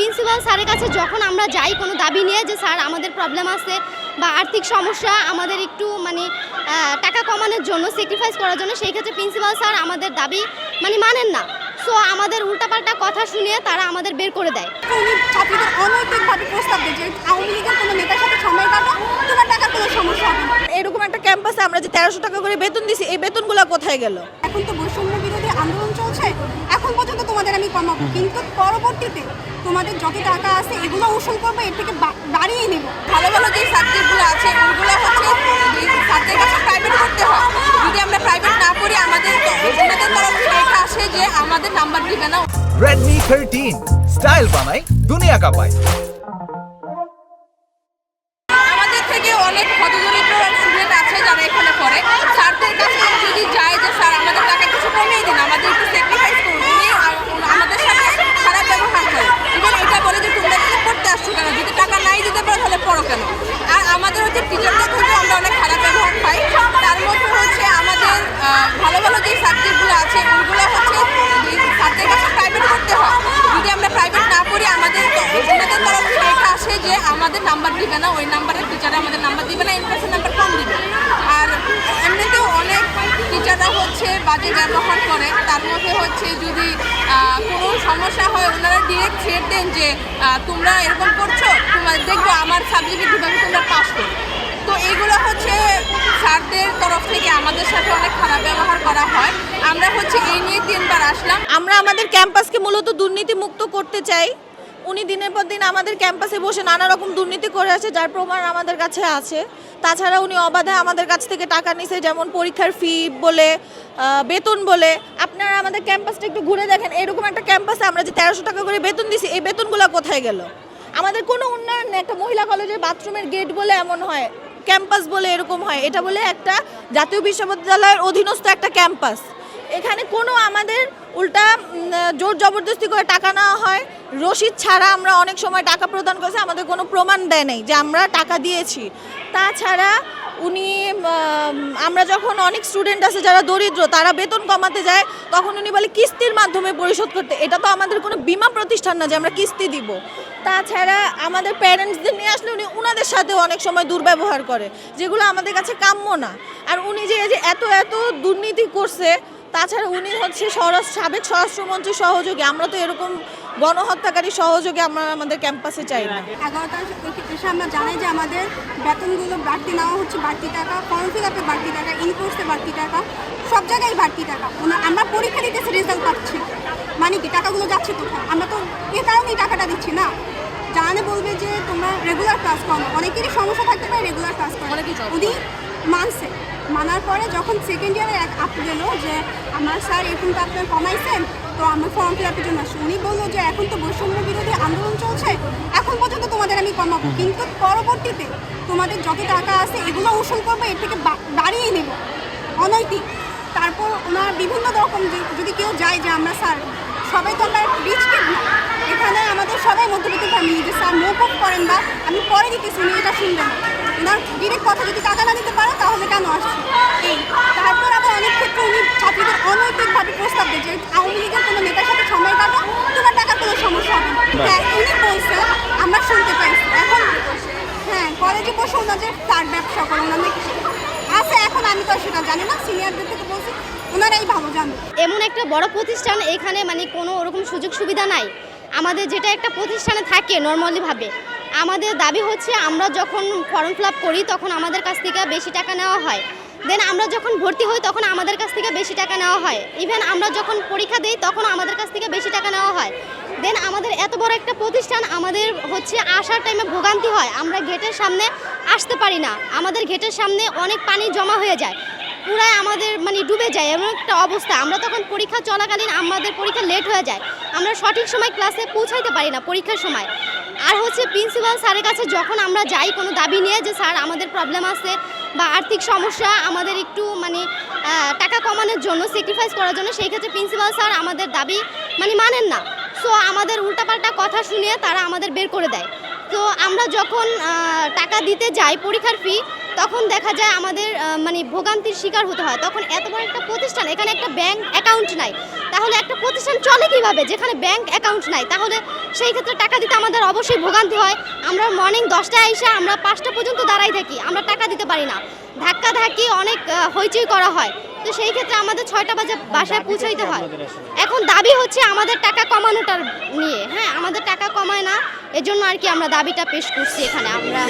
Principal স্যারের কাছে যখন আমরা যাই কোনো দাবি নিয়ে যে, স্যার, আমাদের প্রবলেম আছে বা আর্থিক সমস্যা, আমাদের একটু মানে টাকা কমানোর জন্য স্যাক্রিফাইস করার জন্য, সেই ক্ষেত্রে প্রিন্সিপাল স্যার আমাদের দাবি মানে মানেন না। সো আমাদের উল্টাপাল্টা কথা শুনিয়ে তারা আমাদের বের করে দেয়। ছাত্রীদের অনৈতিকভাবে প্রস্তাব দেয় যে, আওয়ামী লীগের কোনো নেতার সাথে সময় কাটো, তোমার টাকার কোনো সমস্যা হবে না এরকম একটা ক্যাম্পাসে আমরা যে তেরোশো টাকা করে বেতন দিছি এই বেতনগুলো কোথায় গেল? এখন তো বৈষম্য বিরোধী আন্দোলন চলছে এখন পর্যন্ত তোমাদের আমি কমাবো। কিন্তু পরবর্তীতে তোমাদের যত টাকা আছে এগুলো উসুল করব এর থেকে বা- বাড়িয়ে নেব। ভালো ভালো যে সাবজেক্টগুলো আছে ওগুলো হচ্ছে সাবজেক্ট কাছে প্রাইভেট করতে হয়। যদি আমরা প্রাইভেট না করি আমাদের ওনাদের তরফ থেকে এটা আসে যে আমাদের নাম্বার দিবে না। Redmi 13 স্টাইল বানাই দুনিয়া কাঁপায়। হচ্ছে বাজে ব্যবহার করে, তার মধ্যে হচ্ছে যদি কোনো সমস্যা হয়, ওনারা ডিরেক্ট থ্রেট দেন যে তোমরা এরকম করছ, তোমার দেখব আমার সাবজেক্টে কীভাবে তোমরা পাস করো তো এগুলো হচ্ছে স্যারদের তরফ থেকে আমাদের সাথে অনেক খারাপ ব্যবহার করা হয়। আমরা হচ্ছে এই নিয়ে তিনবার আসলাম। আমরা আমাদের ক্যাম্পাসকে মূলত দুর্নীতি মুক্ত করতে চাই। উনি দিনের পর দিন আমাদের ক্যাম্পাসে বসে নানা রকম দুর্নীতি করে আছে যার প্রমাণ আমাদের কাছে আছে। তাছাড়া উনি অবাধে আমাদের কাছ থেকে টাকা নিছে, যেমন পরীক্ষার ফি বলে বেতন বলে। আপনারা আমাদের ক্যাম্পাসটা একটু ঘুরে দেখেন, এরকম একটা ক্যাম্পাসে আমরা যে তেরোশো টাকা করে বেতন দিছি, এই বেতনগুলো কোথায় গেল? আমাদের কোনো উন্নয়ন নেই, একটা মহিলা কলেজের বাথরুমের গেট বলে এমন হয়, ক্যাম্পাস বলে এরকম হয়। এটা বলে একটা জাতীয় বিশ্ববিদ্যালয়ের অধীনস্থ একটা ক্যাম্পাস। এখানে কোনো আমাদের উল্টা জোর জবরদস্তি করে টাকা নেওয়া হয়। রসিদ ছাড়া আমরা অনেক সময় টাকা প্রদান করেছি, আমাদের কোনো প্রমাণ দেয় নেই যে আমরা টাকা দিয়েছি। তাছাড়া উনি আমরা যখন অনেক স্টুডেন্ট আছে যারা দরিদ্র, তারা বেতন কমাতে যায়, তখন উনি বলে কিস্তির মাধ্যমে পরিশোধ করতে। এটা তো আমাদের কোনো বিমা প্রতিষ্ঠান না যে আমরা কিস্তি দিব। তাছাড়া আমাদের প্যারেন্টসদের নিয়ে আসলে উনি উনাদের সাথেও অনেক সময় দুর্ব্যবহার করে, যেগুলো আমাদের কাছে কাম্য না। আর উনি যে এত এত দুর্নীতি করছে তাছাড়া উনি হচ্ছে স্বরাষ্ট্র সাবেক স্বরাষ্ট্রমন্ত্রী সহযোগী। আমরা তো এরকম গণহত্যাকারী সহযোগী আমরা আমাদের ক্যাম্পাসে চাই না। এগারোটার এসে আমরা জানাই যে আমাদের বেতনগুলো বাড়তি নেওয়া হচ্ছে, বাড়তি টাকা ফর্ম ফিল আপে বাড়তি টাকা ইন কোর্সে বাড়তি টাকা, সব জায়গায় বাড়তি টাকা। আমরা পরীক্ষা দিতেছি রেজাল্ট পাচ্ছি। মানে কি, টাকাগুলো যাচ্ছে কোথায়? আমরা তো এ কারণেই টাকাটা দিচ্ছি না। জানে বলবে যে তোমরা রেগুলার ক্লাস করো অনেকেরই সমস্যা থাকতে পারে রেগুলার ক্লাস করো উনি মানছে। মানার পরে যখন সেকেন্ড ইয়ারে এক আপ গেলো যে আমার স্যার এরকম তো আপনার কমাইছেন তো আমার ফর্ম ফিল আপের জন্য আসছি। উনি বলল যে এখন তো বৈষম্য বিরোধী আন্দোলন চলছে এখন পর্যন্ত তোমাদের আমি কমাবো। কিন্তু পরবর্তীতে তোমাদের যত টাকা আছে এগুলো উসুল করব এর থেকে বাড়িয়ে নেব। অনৈতিক। তারপর ওনার বিভিন্ন রকম যদি কেউ যায় যে আমরা স্যার সবাই তো আমরা রিচ না। এখানে আমাদের সবাই মধ্যবিত্ত ফ্যামিলি যে স্যার মৌকুফ করেন বা আমি পরে দিতেছি উনি এটা শুনবেন। না। ওনার ডিরেক্ট কথা যদি টাকা না দিতে পারো তাহলে কেন আসছে এই তারপর আবার অনেক ক্ষেত্রে উনি ছাত্রীদের অনৈতিকভাবে প্রস্তাব দেয় যে আওয়ামী লীগের কোনো নেতার সাথে সময় কাটো তোমার টাকার কোনো সমস্যা হবে না। হ্যাঁ উনি বলছে আমরা শুনতে পাইছি। এখন হ্যাঁ কলেজে বসে ওনাদের তার ব্যবসা করে ওনাদের আছে এখন আমি তো সেটা জানি না সিনিয়রদের থেকে বলছি ওনারাই ভালো জানবে এমন একটা বড় প্রতিষ্ঠান এখানে মানে কোনো ওরকম সুযোগ সুবিধা নাই। আমাদের যেটা একটা প্রতিষ্ঠানে থাকে নর্মালিভাবে আমাদের দাবি হচ্ছে আমরা যখন ফর্ম ফিল করি তখন আমাদের কাছ থেকে বেশি টাকা নেওয়া হয়। দেন আমরা যখন ভর্তি হই তখন আমাদের কাছ থেকে বেশি টাকা নেওয়া হয়। ইভেন আমরা যখন পরীক্ষা দিই তখন আমাদের কাছ থেকে বেশি টাকা নেওয়া হয়। দেন আমাদের এত বড় একটা প্রতিষ্ঠান আমাদের হচ্ছে আসার টাইমে ভোগান্তি হয়। আমরা গেটের সামনে আসতে পারি না। আমাদের গেটের সামনে অনেক পানি জমা হয়ে যায়। পুরাই আমাদের মানে ডুবে যায়, এমন একটা অবস্থা। আমরা তখন পরীক্ষা চলাকালীন আমাদের পরীক্ষা লেট হয়ে যায়। আমরা সঠিক সময় ক্লাসে পৌঁছাইতে পারি না পরীক্ষার সময়। আর হচ্ছে প্রিন্সিপাল স্যারের কাছে যখন আমরা যাই কোনো দাবি নিয়ে যে, স্যার, আমাদের প্রবলেম আছে বা আর্থিক সমস্যা, আমাদের একটু মানে টাকা কমানোর জন্য স্যাক্রিফাইস করার জন্য, সেই ক্ষেত্রে প্রিন্সিপাল স্যার আমাদের দাবি মানে মানেন না। সো আমাদের উল্টাপাল্টা কথা শুনিয়ে তারা আমাদের বের করে দেয়। তো আমরা যখন টাকা দিতে যাই পরীক্ষার ফি তখন দেখা যায় আমাদের মানে ভোগান্তির শিকার হতে হয়। তখন এত বড় একটা প্রতিষ্ঠান এখানে একটা ব্যাংক অ্যাকাউন্ট নাই। তাহলে একটা প্রতিষ্ঠান চলে কীভাবে যেখানে ব্যাংক অ্যাকাউন্ট নাই? তাহলে সেই ক্ষেত্রে টাকা দিতে আমাদের অবশ্যই ভোগান্তি হয়। আমরা মর্নিং দশটায় এসে আমরা পাঁচটা পর্যন্ত দাঁড়াই থাকি আমরা টাকা দিতে পারি না। ধাক্কা ধাক্কি অনেক হইচই করা হয়। তো সেই ক্ষেত্রে আমাদের ছয়টা বাজে বাসায় পৌঁছাইতে হয়। এখন দাবি হচ্ছে আমাদের টাকা কমানোটার নিয়ে। হ্যাঁ আমাদের টাকা কমায় না এজন্য আর কি আমরা দাবিটা পেশ করছি এখানে। আমরা